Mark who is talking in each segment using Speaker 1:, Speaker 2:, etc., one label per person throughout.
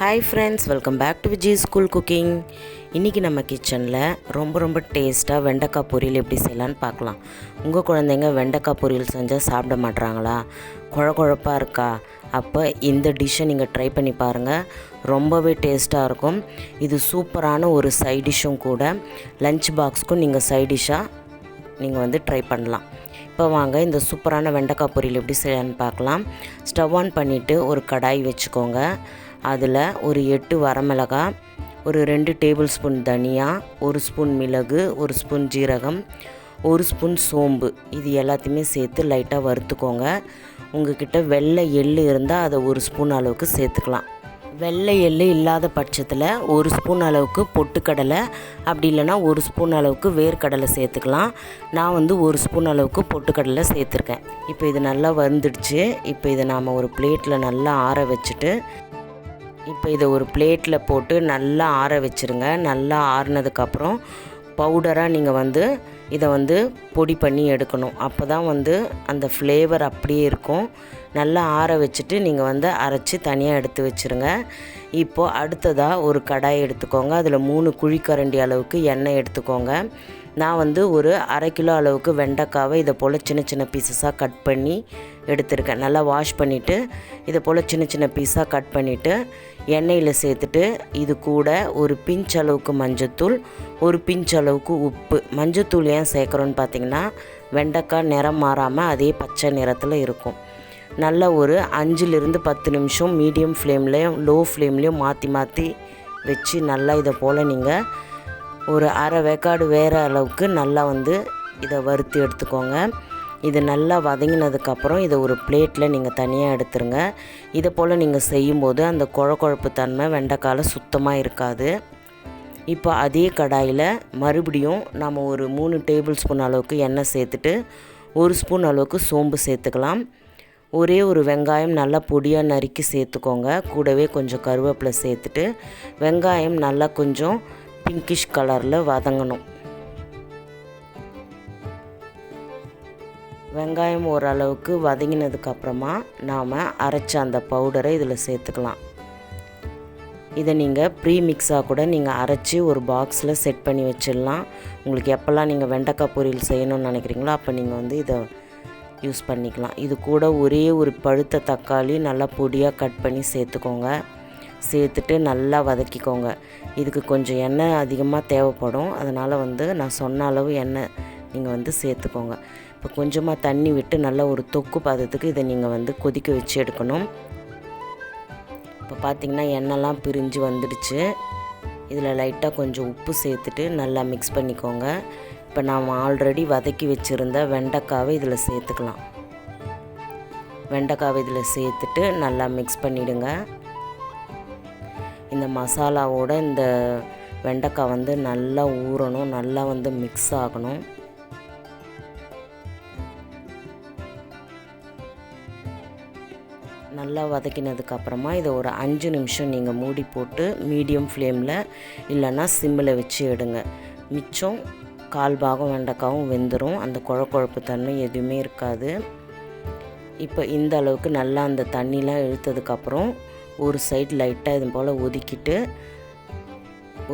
Speaker 1: Hi friends welcome back to Vijay school cooking இன்றைக்கி நம்ம கிச்சனில் ரொம்ப ரொம்ப டேஸ்ட்டாக வெண்டைக்காய் பொரியல் எப்படி செய்யலான்னு பார்க்கலாம். உங்கள் குழந்தைங்க வெண்டைக்காய் பொரியல் செஞ்சால் சாப்பிட மாட்றாங்களா? குழ குழப்பாக இருக்கா? அப்போ இந்த டிஷ்ஷை நீங்கள் ட்ரை பண்ணி பாருங்கள் ரொம்பவே டேஸ்ட்டாக இருக்கும். இது சூப்பரான ஒரு சைட் டிஷ்ஷும் கூட லஞ்ச் பாக்ஸ்க்கும் நீங்கள் சைட் டிஷ்ஷாக நீங்கள் வந்து ட்ரை பண்ணலாம். இப்போ வாங்க இந்த சூப்பரான வெண்டைக்காய் பொரியல் எப்படி செய்யலான்னு பார்க்கலாம். ஸ்டவ் ஆன் பண்ணிவிட்டு ஒரு கடாய் வச்சுக்கோங்க. அதில் ஒரு எட்டு வரமிளகாய் ஒரு ரெண்டு டேபிள் ஸ்பூன் தனியா ஒரு ஸ்பூன் மிளகு ஒரு ஸ்பூன் ஜீரகம் ஒரு ஸ்பூன் சோம்பு. இது எல்லாத்தையுமே சேர்த்து லைட்டாக வறுத்துக்கோங்க. உங்ககிட்ட வெள்ளை எள் இருந்தால் அதை ஒரு ஸ்பூன் அளவுக்கு சேர்த்துக்கலாம். வெள்ளை எள் இல்லாத பட்சத்தில் ஒரு ஸ்பூன் அளவுக்கு பொட்டுக்கடலை அப்படி இல்லைன்னா ஒரு ஸ்பூன் அளவுக்கு வேர்க்கடலை சேர்த்துக்கலாம். நான் வந்து ஒரு ஸ்பூன் அளவுக்கு பொட்டுக்கடலை சேர்த்துருக்கேன். இப்போ இது நல்லா வந்துடுச்சு இப்போ இதை நாம் ஒரு பிளேட்டில் நல்லா ஆற வச்சுட்டு இப்போ இதை ஒரு பிளேட்டில் போட்டு நல்லா ஆற வச்சுருங்க. நல்லா ஆறுனதுக்கப்புறம் பவுடராக நீங்கள் வந்து இதை வந்து பொடி பண்ணி எடுக்கணும். அப்போ தான் வந்து அந்த ஃப்ளேவர் அப்படியே இருக்கும். நல்லா ஆற வச்சுட்டு நீங்கள் வந்து அரைச்சி தனியாக எடுத்து வச்சுருங்க. இப்போது அடுத்ததாக ஒரு கடாய் எடுத்துக்கோங்க. அதில் மூணு குழிக்கரண்டி அளவுக்கு எண்ணெய் எடுத்துக்கோங்க. நான் வந்து ஒரு அரை கிலோ அளவுக்கு வெண்டைக்காவை இதை போல் சின்ன சின்ன பீசஸாக கட் பண்ணி எடுத்திருக்கேன். நல்லா வாஷ் பண்ணிவிட்டு இதை போல் சின்ன சின்ன பீஸாக கட் பண்ணிவிட்டு எண்ணெயில் சேர்த்துட்டு இது கூட ஒரு பிஞ்ச் அளவுக்கு மஞ்சத்தூள் ஒரு பிஞ்ச் அளவுக்கு உப்பு. மஞ்சத்தூள் ஏன் சேர்க்குறோன்னு பார்த்தீங்கன்னா வெண்டைக்காய் நிறம் மாறாமல் அதே பச்சை நிறத்தில் இருக்கும். நல்ல ஒரு அஞ்சுலேருந்து பத்து நிமிஷம் மீடியம் ஃப்ளேம்லேயும் லோ ஃப்ளேம்லேயும் மாற்றி மாற்றி வச்சு நல்லா இதை போல் நீங்கள் ஒரு அரை வேக்காடு வேறு அளவுக்கு நல்லா வந்து இதை வறுத்து எடுத்துக்கோங்க. இது நல்லா வதங்கினதுக்கப்புறம் இதை ஒரு பிளேட்டில் நீங்கள் தனியாக எடுத்துருங்க. இதை போல் நீங்கள் செய்யும்போது அந்த குழ குழப்பு தன்மை வெண்டைக்காயில் சுத்தமாக இருக்காது. இப்போ அதே கடாயில் மறுபடியும் நம்ம ஒரு மூணு டேபிள் ஸ்பூன் அளவுக்கு எண்ணெய் சேர்த்துட்டு ஒரு ஸ்பூன் அளவுக்கு சோம்பு சேர்த்துக்கலாம். ஒரே ஒரு வெங்காயம் நல்லா பொடியாக நறுக்கி சேர்த்துக்கோங்க. கூடவே கொஞ்சம் கருவேப்பிலை சேர்த்துட்டு வெங்காயம் நல்லா கொஞ்சம் பிங்கிஷ் கலரில் வதங்கணும். வெங்காயம் ஓரளவுக்கு வதங்கினதுக்கப்புறமா நாம் அரைச்ச அந்த பவுடரை இதில் சேர்த்துக்கலாம். இதை நீங்கள் ப்ரீ மிக்ஸாக கூட நீங்கள் அரைச்சி ஒரு பாக்ஸில் செட் பண்ணி வச்சிடலாம். உங்களுக்கு எப்போல்லாம் நீங்கள் வெண்டைக்காய் பொரியல் செய்யணும்னு நினைக்கிறீங்களோ அப்போ நீங்கள் வந்து இதை யூஸ் பண்ணிக்கலாம். இது கூட ஒரே ஒரு பழுத்த தக்காளி நல்லா பொடியாக கட் பண்ணி சேர்த்துக்கோங்க. சேர்த்துட்டு நல்லா வதக்கிக்கோங்க. இதுக்கு கொஞ்சம் எண்ணெய் அதிகமாக தேவைப்படும். அதனால் வந்து நான் சொன்ன அளவு எண்ணெய் நீங்கள் வந்து சேர்த்துக்கோங்க. இப்போ கொஞ்சமாக தண்ணி விட்டு நல்லா ஒரு தொக்கு பதத்துக்கு இதை நீங்கள் வந்து கொதிக்க வச்சு எடுக்கணும். இப்போ பார்த்திங்கன்னா எண்ணெய்லாம் பிரிஞ்சு வந்துடுச்சு. இதில் லைட்டாக கொஞ்சம் உப்பு சேர்த்துட்டு நல்லா மிக்ஸ் பண்ணிக்கோங்க. இப்போ நாம் ஆல்ரெடி வதக்கி வச்சுருந்த வெண்டைக்காவை இதில் சேர்த்துக்கலாம். வெண்டைக்காவை இதில் சேர்த்துட்டு நல்லா மிக்ஸ் பண்ணிவிடுங்க இந்த மசாலாவோட இந்த வெண்டைக்காய் வந்து நல்லா ஊறணும் நல்லா வந்து மிக்ஸ் ஆகணும். நல்லா வதக்கினதுக்கப்புறமா இதை ஒரு அஞ்சு நிமிஷம் நீங்கள் மூடி போட்டு மீடியம் ஃப்ளேமில் இல்லைன்னா சிம்மில் வச்சு எடுங்க. மிச்சம் கால் பாகம் வெண்டைக்காவும் வெந்துடும் அந்த குழ குழப்பு தன்மை எதுவுமே இருக்காது. இப்போ இந்த அளவுக்கு நல்லா அந்த தண்ணிலாம் இழுத்ததுக்கப்புறம் ஒரு சைடு லைட்டாக இது போல் ஒதுக்கிட்டு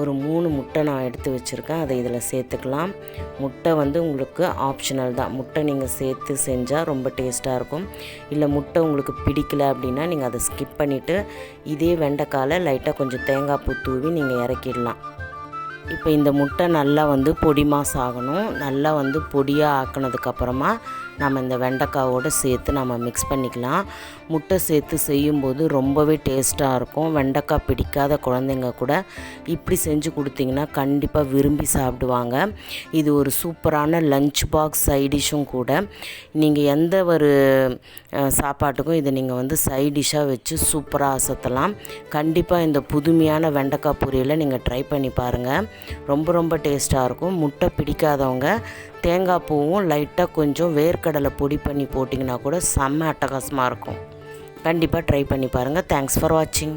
Speaker 1: ஒரு மூணு முட்டை நான் எடுத்து வச்சுருக்கேன். அதை இதில் சேர்த்துக்கலாம். முட்டை வந்து உங்களுக்கு ஆப்ஷனல் தான். முட்டை நீங்கள் சேர்த்து செஞ்சால் ரொம்ப டேஸ்ட்டாக இருக்கும். இல்லை முட்டை உங்களுக்கு பிடிக்கல அப்படின்னா நீங்கள் அதை ஸ்கிப் பண்ணிவிட்டு இதே வெண்டைக்காயில் லைட்டாக கொஞ்சம் தேங்காய் பூ தூவி நீங்கள் இறக்கிடலாம். இப்போ இந்த முட்டை நல்லா வந்து பொடி மாஸ் ஆகணும். நல்லா வந்து பொடியாக ஆக்கினதுக்கப்புறமா நம்ம இந்த வெண்டைக்காவோடு சேர்த்து நம்ம மிக்ஸ் பண்ணிக்கலாம். முட்டை சேர்த்து செய்யும்போது ரொம்பவே டேஸ்ட்டாக இருக்கும். வெண்டைக்காய் பிடிக்காத குழந்தைங்க கூட இப்படி செஞ்சு கொடுத்தீங்கன்னா கண்டிப்பாக விரும்பி சாப்பிடுவாங்க. இது ஒரு சூப்பரான லஞ்ச் பாக்ஸ் சைடிஷும் கூட. நீங்கள் எந்த ஒரு சாப்பாட்டுக்கும் இதை நீங்கள் வந்து சைடிஷ்ஷாக வச்சு சூப்பராக அசத்தலாம். கண்டிப்பாக இந்த புதுமையான வெண்டைக்காய் பொரியலை நீங்கள் ட்ரை பண்ணி பாருங்கள் ரொம்ப ரொம்ப டேஸ்ட்டாக இருக்கும். முட்டை பிடிக்காதவங்க தேங்காய் பூவும் லைட்டாக கொஞ்சம் வேர்க்கடலை பொடி பண்ணி போட்டிங்கன்னா கூட செம்ம அட்டகாசமாக இருக்கும். கண்டிப்பாக ட்ரை பண்ணி பாருங்கள் தேங்க்ஸ் ஃபார் வாட்சிங்